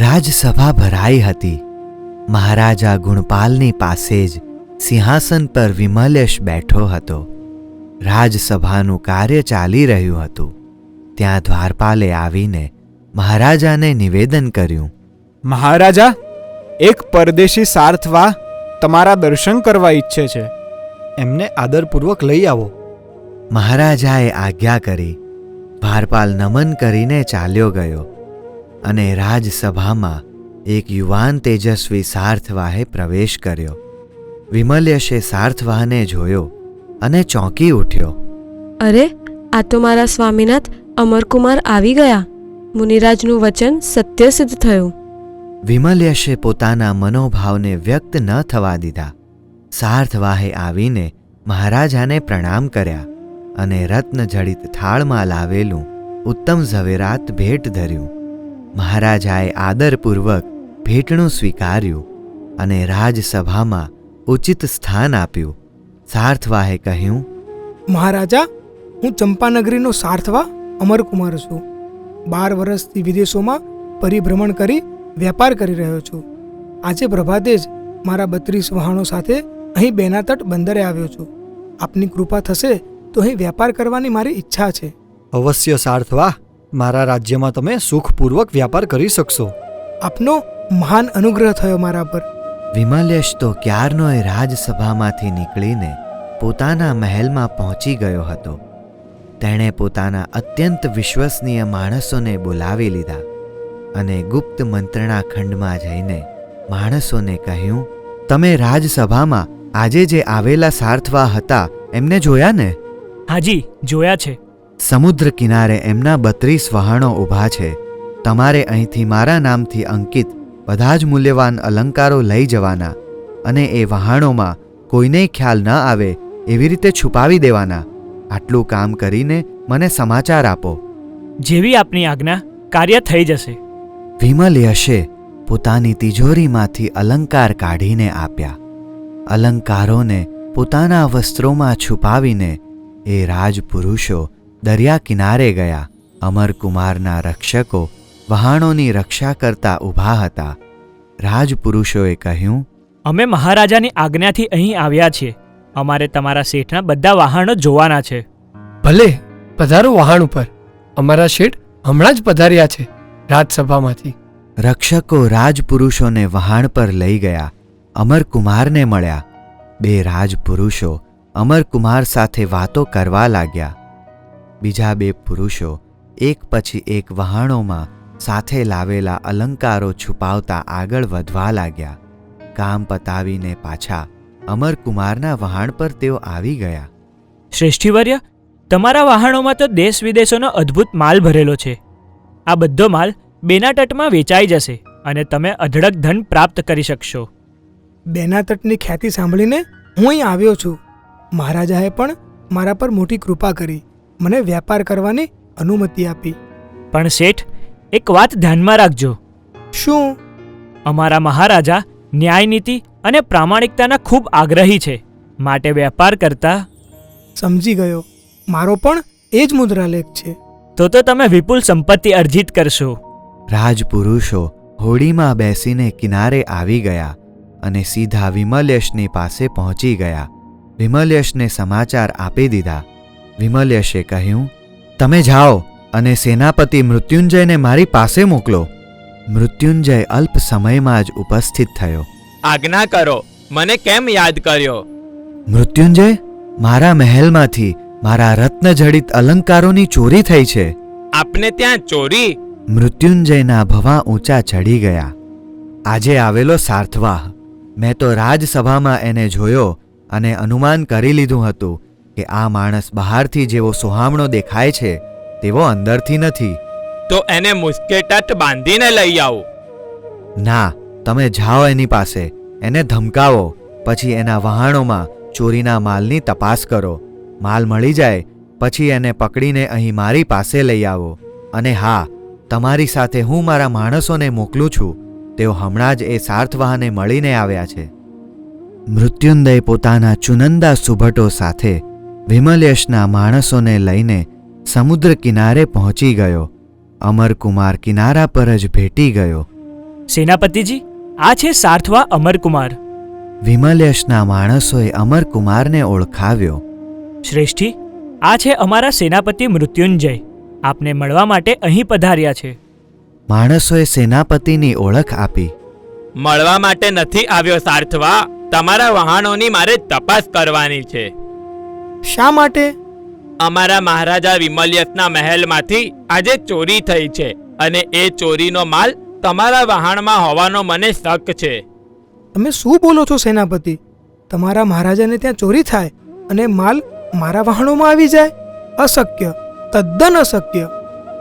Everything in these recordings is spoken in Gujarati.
રાજસભા ભરાઈ હતી. મહારાજા ગુણપાલની પાસે જ સિંહાસન પર વિમલેશ બેઠો હતો. રાજસભાનું કાર્ય ચાલી રહ્યું હતું. ત્યાં દ્વારપાલે આવીને મહારાજાને નિવેદન કર્યું. મહારાજા એક પરદેશી સાર્થવા તમારા દર્શન કરવા ઈચ્છે છે. એમને આદરપૂર્વક લઈ આવો. મહારાજાએ આજ્ઞા કરી. ભારપાલ નમન કરીને ચાલ્યો ગયો. અને રાજસભામાં એક યુવાન તેજસ્વી સાર્થવાહે પ્રવેશ કર્યો. વિમલ્યશે સાર્થવાહને જોયો અને ચોંકી ઉઠ્યો. અરે આ તો મારા સ્વામીનાથ અમરકુમાર આવી ગયા. મુનિરાજનું વચન સત્ય સિદ્ધ થયું. વિમલ્યશે પોતાના મનોભાવને વ્યક્ત ન થવા દીધા. સાર્થવાહે આવીને મહારાજાને પ્રણામ કર્યા અને રત્નજડિત થાળમાં લાવેલું ઉત્તમ ઝવેરાત ભેટ ધર્યું. મહારાજાએ આદરપૂર્વક ભેટણું સ્વીકાર્યું અને રાજસભામાં ઉચિત સ્થાન આપ્યું. સાર્થવાહે કહ્યું મહારાજા હું ચંપાનગરીનો સાર્થવા અમરકુમાર છું. બાર વર્ષથી વિદેશોમાં પરિભ્રમણ કરી વેપાર કરી રહ્યો છું. આજે પ્રભાતે જ મારા બત્રીસ વહાણો સાથે અહીં બેનાતટ બંદરે આવ્યો છું. આપની કૃપા થશે તો અહીં વેપાર કરવાની મારી ઈચ્છા છે. અવશ્ય સાર્થવા મારા રાજ્યમાં તમે સુખપૂર્વક વ્યાપાર કરી શકશો. આપનો મહાન અનુગ્રહ થયો મારા પર. વિમલ્યશ તો ક્યારનોય રાજસભામાંથી નીકળીને પોતાના મહેલમાં પહોંચી ગયો હતો. તેણે પોતાના અત્યંત વિશ્વસનીય માણસોને બોલાવી લીધા અને ગુપ્ત મંત્રણા ખંડમાં જઈને માણસોને કહ્યું તમે રાજસભામાં આજે જે આવેલા સાર્થવા હતા એમને જોયા ને? હાજી જોયા છે. સમુદ્ર કિનારે એમના બત્રીસ વહાણો ઊભા છે. તમારે અહીંથી મારા નામથી અંકિત બધા જ મૂલ્યવાન અલંકારો લઈ જવાના અને એ વહાણોમાં કોઈને ખ્યાલ ન આવે એવી રીતે છુપાવી દેવાના. આટલું કામ કરીને મને સમાચાર આપો. જેવી આપની આજ્ઞા કાર્ય થઈ જશે. વિમલ યશે પોતાની તિજોરીમાંથી અલંકાર કાઢીને આપ્યા. અલંકારોને પોતાના વસ્ત્રોમાં છુપાવીને એ રાજપુરુષો દરિયા કિનારે ગયા. અમરકુમારના રક્ષકો વહાણોની રક્ષા કરતા ઊભા હતા. રાજપુરુષોએ કહ્યું અમે મહારાજાની આજ્ઞાથી અહીં આવ્યા છીએ. અમારે તમારા શેઠના બધા વહાણો જોવાના છે. ભલે પધારો વહાણ ઉપર. અમારા શેઠ હમણાં જ પધાર્યા છે રાજસભામાંથી. રક્ષકો રાજપુરુષોને વહાણ પર લઈ ગયા. અમરકુમારને મળ્યા. બે રાજપુરુષો અમરકુમાર સાથે વાતો કરવા લાગ્યા. બીજા બે પુરુષો એક પછી એક વહાણોમાં સાથે લાવેલા અલંકારો છુપાવતા આગળ વધવા લાગ્યા. કામ પતાવીને પાછા અમરકુમારના વહાણ પર તેઓ આવી ગયા. શ્રેષ્ઠીવર્ય તમારા વહાણોમાં તો દેશ વિદેશોનો અદ્ભુત માલ ભરેલો છે. આ બધો માલ બેના તટમાં વેચાઈ જશે અને તમે અઢળક ધન પ્રાપ્ત કરી શકશો. બેના તટની ખ્યાતિ સાંભળીને હું અહીં આવ્યો છું. મહારાજાએ પણ મારા પર મોટી કૃપા કરી. મને વ્યાપાર કરવાની અનુમતિ આપી. પણ શેઠ એક વાત ધ્યાનમાં રાખજો. શું? અમારા મહારાજા ન્યાયનીતિ અને પ્રામાણિકતાના ખૂબ આગ્રહી છે. માટે વેપાર કરતા સમજી ગયો. મારો પણ એ જ મુદ્રાલેખ છે. તો તો તમે વિપુલ સંપત્તિ અર્જિત કરશો. રાજપુરુષો હોડીમાં બેસીને કિનારે આવી ગયા અને સીધા વિમલેશની પાસે પહોંચી ગયા. વિમલ્યશને સમાચાર આપી દીધા. વિમલ્યશે કહ્યું તમે જાઓ અને સેનાપતિ મૃત્યુંજયને મારી પાસે મોકલો. મૃત્યુંજય અલ્પ સમયમાં જ ઉપસ્થિત થયો. આજ્ઞા કરો મને કેમ યાદ કર્યો? મૃત્યુંજય મારા મહેલમાંથી મારા રત્નજડિત અલંકારોની ચોરી થઈ છે. આપને ત્યાં ચોરી? મૃત્યુંજયના ભવા ઊંચા ચડી ગયા. આજે આવેલો સાર્થવાહ. મેં તો રાજસભામાં એને જોયો અને અનુમાન કરી લીધું હતું કે આ માણસ બહારથી જેવો સુહામણો દેખાય છે તેવો અંદરથી નથી. તો એને મુસ્કેટટ બાંધીને લઈ આવો. ના તમે જાઓ એની પાસે એને ધમકાવો પછી એના વહાણોમાં ચોરીના માલની તપાસ કરો. માલ મળી જાય પછી એને પકડીને અહીં મારી પાસે લઈ આવો. અને હા તમારી સાથે હું મારા માણસોને મોકલું છું તેઓ હમણાં જ એ સાર્થવાહને મળીને આવ્યા છે. મૃત્યુંદય પોતાના ચુનંદા સુભટો સાથે વિમલયશના માણસોને લઈને સમુદ્ર કિનારે પહોંચી ગયો. અમરકુમાર કિનારા પર જ ભેટી ગયો. સેનાપતિજી આ છે સાર્થવા અમરકુમાર. વિમલેશના માણસોએ અમરકુમારને ઓળખાવ્યો. શ્રેષ્ઠી આ છે અમારા સેનાપતિ મૃત્યુંજય. આપને મળવા માટે અહીં પધાર્યા છે. માણસોએ સેનાપતિની ઓળખ આપી. મળવા માટે નથી આવ્યો સાર્થવા. તમારા વહાણોની મારે તપાસ કરવાની છે. શા માટે? અમારા મહારાજા વિમલ્યસના મહેલમાંથી આજે ચોરી થઈ છે અને એ ચોરીનો માલ તમારા વહાણમાં હોવાનો મને શક છે. તમે શું બોલો છો સેનાપતિ? તમારા મહારાજાને ત્યાં ચોરી થાય અને માલ મારા વહાણોમાં આવી જાય? અશક્ય તદ્દન અશક્ય.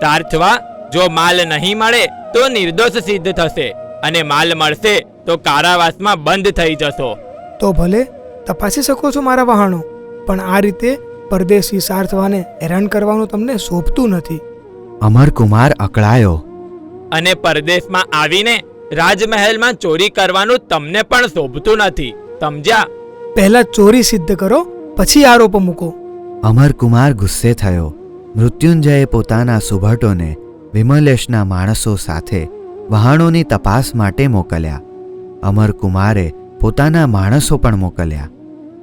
તાર્થવા જો માલ નહીં મળે તો નિર્દોષ સિદ્ધ થશે અને માલ મળશે તો કારાવાસમાં બંધ થઈ જશો. તો ભલે તપાસી શકો છો મારા વહાણો. પણ આ રીતે પરદેશી સાર્થવાને હેરાન કરવાનું તમને શોભતું નથી. અમરકુમાર અકળાયો. અને પરદેશમાં આવીને રાજમહેલમાં ચોરી કરવાનું તમને પણ શોભતું નથી. સમજ્યા? પહેલા ચોરી સિદ્ધ કરો પછી આરોપ મૂકો. અમરકુમાર ગુસ્સે થયો. મૃત્યુંજયે પોતાના સુભટોને વિમલેશના માણસો સાથે વહાણોની તપાસ માટે મોકલ્યા. અમરકુમારે પોતાના માણસો પણ મોકલ્યા.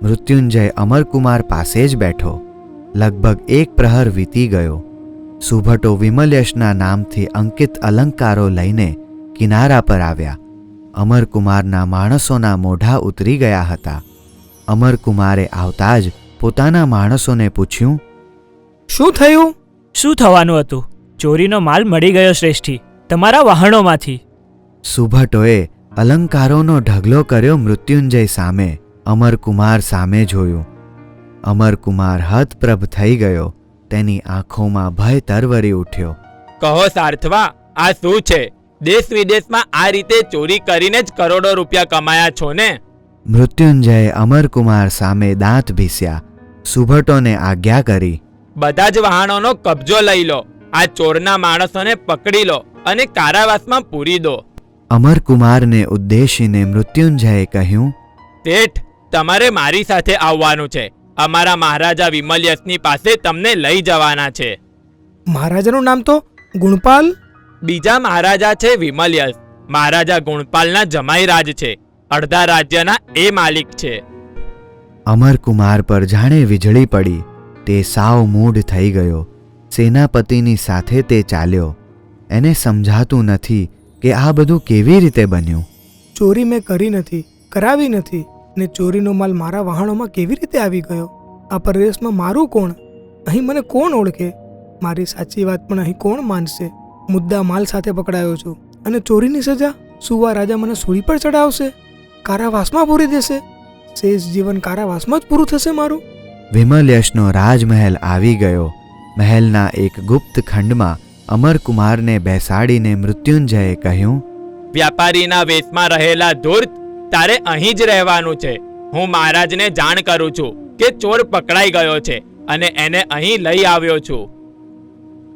મૃત્યુંજય અમરકુમાર પાસે જ બેઠો. લગભગ એક પ્રહર વીતી ગયો. સુભટો વિમલેશના નામથી અંકિત અલંકારો લઈને કિનારા પર આવ્યા. અમરકુમારના માણસોના મોઢા ઉતરી ગયા હતા. અમરકુમારે આવતા જ પોતાના માણસોને પૂછ્યું શું થયું? શું થવાનું હતું? ચોરીનો માલ મળી ગયો શ્રેષ્ઠી. તમારા વાહણોમાંથી સુભટોએ અલંકારોનો ઢગલો કર્યો મૃત્યુંજય સામે. અમરકુમાર સામે જોયું. અમરકુમાર હતપ્રભ થઈ ગયો. તેની આંખોમાં ભય તરવરી ઉઠ્યો. કહો સાર્થવા આ શું છે? દેશ વિદેશમાં આ રીતે ચોરી કરીને જ કરોડો રૂપિયા કમાયા છો ને? મૃત્યુંજયે અમરકુમાર સામે દાંત ભીસ્યા. સુભટોને આજ્ઞા કરી. બધા જ વાહનોનો કબજો લઈ લો. આ ચોરના માણસોને પકડી લો અને કારાવાસમાં પૂરી દો. અમરકુમારને ઉદ્દેશીને મૃત્યુંજયે કહ્યું શેઠ તમારે મારી સાથે આવવાનું છે. અમારા મહારાજા વિમલ્યસની પાસે તમને લઈ જવાના છે. મહારાજાનું નામ તો ગુણપાલ? બીજા મહારાજા છે વિમલ્યસ. મહારાજા ગુણપાલના જમાઈ રાજ છે. અડધા રાજ્યના એ માલિક છે. અમરકુમાર પર જાણે વીજળી પડી તે સાવ મૂઢ થઈ ગયો. સેનાપતિની સાથે તે ચાલ્યો. એને સમજાતું નથી કે આ બધું કેવી રીતે બન્યું. ચોરી મેં કરી નથી કરાવી નથી. ને ચોરીનો માલ મારા વહાણોમાં કેવી રીતે આવી ગયો? આ પરદેશમાં મારું કોણ? અહીં મને કોણ ઓળખે? મારી સાચી વાત પણ અહીં કોણ માનશે? મુદ્દા માલ સાથે પકડાયો છું. અને ચોરીની સજા? સુવા રાજા મને સૂળી પર ચડાવશે કારાવાસમાં પૂરી દેશે? શેષ જીવન કારાવાસમાં જ પૂરું થશે મારું? વિમલ્યશનો રાજમહેલ આવી ગયો. મહેલના એક ગુપ્ત ખંડમાં અમરકુમારને બેસાડીને મૃત્યુંજયે કહ્યું વ્યાપારીના વેશમાં રહેલા ધૂર્ત તારે અહીં જ રહેવાનું છે. હું મહારાજને જાણ કરું છું કે ચોર પકડાઈ ગયો છે અને એને અહીં લઈ આવ્યો છું.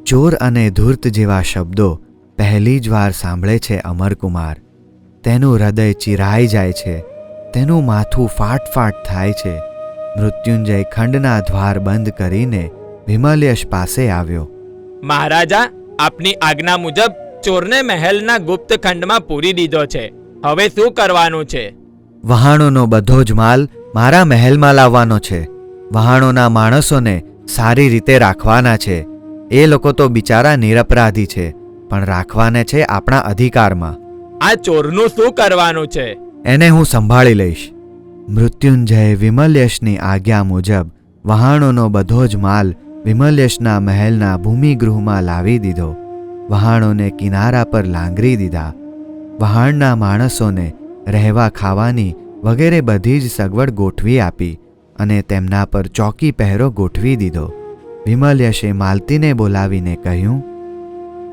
ચોર અને ધૂર્ત જેવા શબ્દો પહેલી જ વાર સાંભળે છે અમરકુમાર. તેનું હૃદય ચિરાઈ જાય છે. તેનું માથું ફાટફાટ થાય છે. મૃત્યુંજય ખંડના દ્વાર બંધ કરીને વિમલ્યશ પાસે આવ્યો. મહારાજા આપની આજ્ઞા મુજબ ચોરને મહેલના ગુપ્ત ખંડમાં પૂરી દીધો છે. હવે શું કરવાનું છે? વહાણોનો બધો જ માલ મારા મહેલમાં લાવવાનો છે. વહાણોના માણસોને સારી રીતે રાખવાના છે. એ લોકો તો બિચારા નિરપરાધી છે પણ રાખવાને છે આપણા અધિકારમાં. આ ચોરનું શું કરવાનું છે? એને હું સંભાળી લઈશ. મૃત્યુંજયે વિમલ્યશની આજ્ઞા મુજબ વહાણોનો બધો જ માલ વિમલ્યશના મહેલના ભૂમિગૃહમાં લાવી દીધો. વહાણોને કિનારા પર લાંગરી દીધા. વહાણના માણસોને રહેવા ખાવાની વગેરે બધી જ સગવડ ગોઠવી આપી અને તેમના પર ચોકી પહેરો ગોઠવી દીધો. વિમલ્યશે માલતીને બોલાવીને કહ્યું,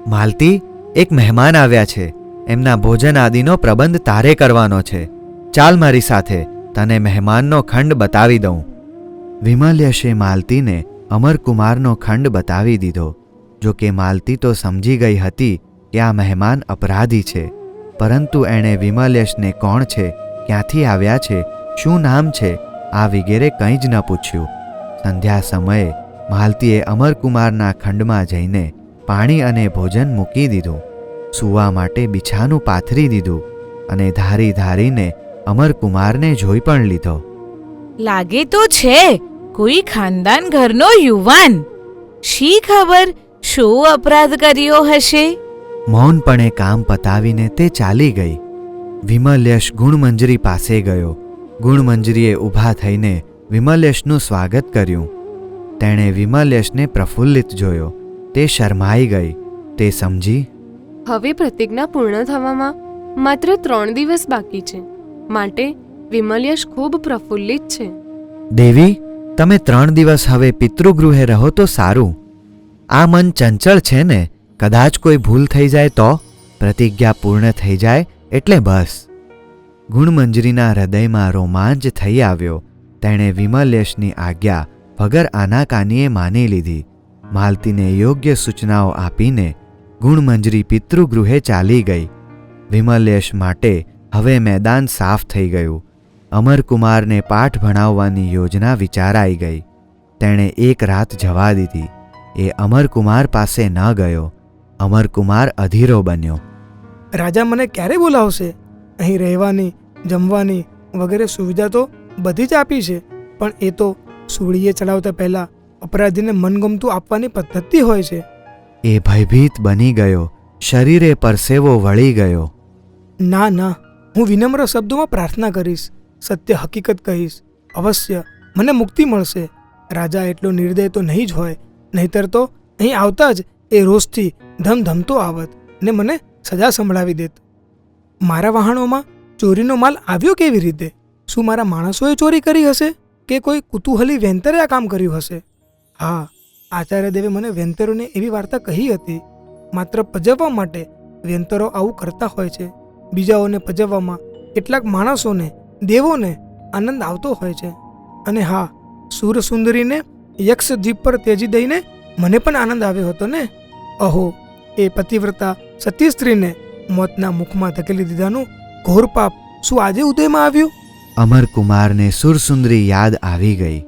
માલતી, એક મહેમાન આવ્યા છે. એમના ભોજન આદિનો પ્રબંધ તારે કરવાનો છે. ચાલ મારી સાથે, તને મહેમાનનો ખંડ બતાવી દઉં. વિમલ્યશે માલતીને અમરકુમારનો ખંડ બતાવી દીધો. જો કે માલતી તો સમજી ગઈ હતી કે આ મહેમાન અપરાધી છે. પરંતુ એણે વિમલેશને કોણ છે, ક્યાંથી આવ્યા છે, શું નામ છે, આ વગેરે કંઈ જ ન પૂછ્યું. સંધ્યા સમયે માલતીએ અમરકુમારના ખંડમાં જઈને પાણી અને ભોજન મૂકી દીધું, સૂવા માટે બિછાનું પાથરી દીધું અને ધારી ધારીને અમરકુમારને જોઈ પણ લીધો. લાગે તો છે, કોઈ ખાનદાન ઘરનો યુવાન. શી ખબર શું અપરાધ કર્યો હશે? મૌનપણે કામ પતાવીને તે ચાલી ગઈ. વિમલ્યશ ગુણમંજરી પાસે ગયો. ગુણમંજરીએ ઊભા થઈને વિમલ્યશનું સ્વાગત કર્યું. તેણે વિમલ્યશને પ્રફુલ્લિત જોયો. તે શરમાઈ ગઈ. તે સમજી હવે પ્રતિજ્ઞા પૂર્ણ થવામાં માત્ર ત્રણ દિવસ બાકી છે. માટે વિમલ્યશ ખૂબ પ્રફુલ્લિત છે. દેવી તમે ત્રણ દિવસ હવે પિતૃગૃહે રહો તો સારું. આ મન ચંચળ છે ને? કદાચ કોઈ ભૂલ થઈ જાય તો પ્રતિજ્ઞા પૂર્ણ થઈ જાય એટલે બસ. ગુણમંજરીના હૃદયમાં રોમાંચ થઈ આવ્યો. તેણે વિમલેશની આજ્ઞા વગર આનાકાનીએ માની લીધી. માલતીને યોગ્ય સૂચનાઓ આપીને ગુણમંજરી પિતૃગૃહે ચાલી ગઈ. વિમલેશ માટે હવે મેદાન સાફ થઈ ગયું. અમરકુમારને પાઠ ભણાવવાની યોજના વિચારાઈ ગઈ. તેણે એક રાત જવા દીધી. એ અમરકુમાર પાસે ન ગયો. અમરકુમાર અધીરો બન્યો. રાજા મને ક્યારે બોલાવશે? અહીં રહેવાની જમવાની વગેરે સુવિધા તો બધી જ આપી છે પણ એ તો સૂળીએ ચડાવતા પહેલા અપરાધીને મનગમતું આપવાની પદ્ધતિ હોય છે. એ ભયભીત બની ગયો. શરીરે પરસેવો વળી ગયો. ના ના હું વિનમ્ર શબ્દોમાં પ્રાર્થના કરીશ સત્ય હકીકત કહીશ. અવશ્ય મને મુક્તિ મળશે. રાજા એટલો નિર્દય તો નહીં જ હોય નહીતર તો અહીં આવતા જ એ રોષથી ધમધમતો આવત ને મને સજા સંભળાવી દેત. મારા વાહણોમાં ચોરીનો માલ આવ્યો કેવી રીતે? શું મારા માણસોએ ચોરી કરી હશે કે કોઈ કુતૂહલી વેંતરે આ કામ કર્યું હશે? હા, આચાર્ય દેવે મને વેંતરોને એવી વાર્તા કહી હતી. માત્ર પજવવા માટે વેંતરો આવું કરતા હોય છે. બીજાઓને પજવવામાં કેટલાક માણસોને, દેવોને આનંદ આવતો હોય છે. અને હા, સુરસુંદરીને યક્ષ જીપ પર તેજી દઈને મને પણ આનંદ આવ્યો હતો ને? અહો એ પતિવ્રતા સતી સ્ત્રીને મોતના મુખમાં ધકેલી દીધાનું ઘોર પાપ શું આજે ઉદયમાં આવ્યું? અમરકુમારને સુરસુંદરી યાદ આવી ગઈ.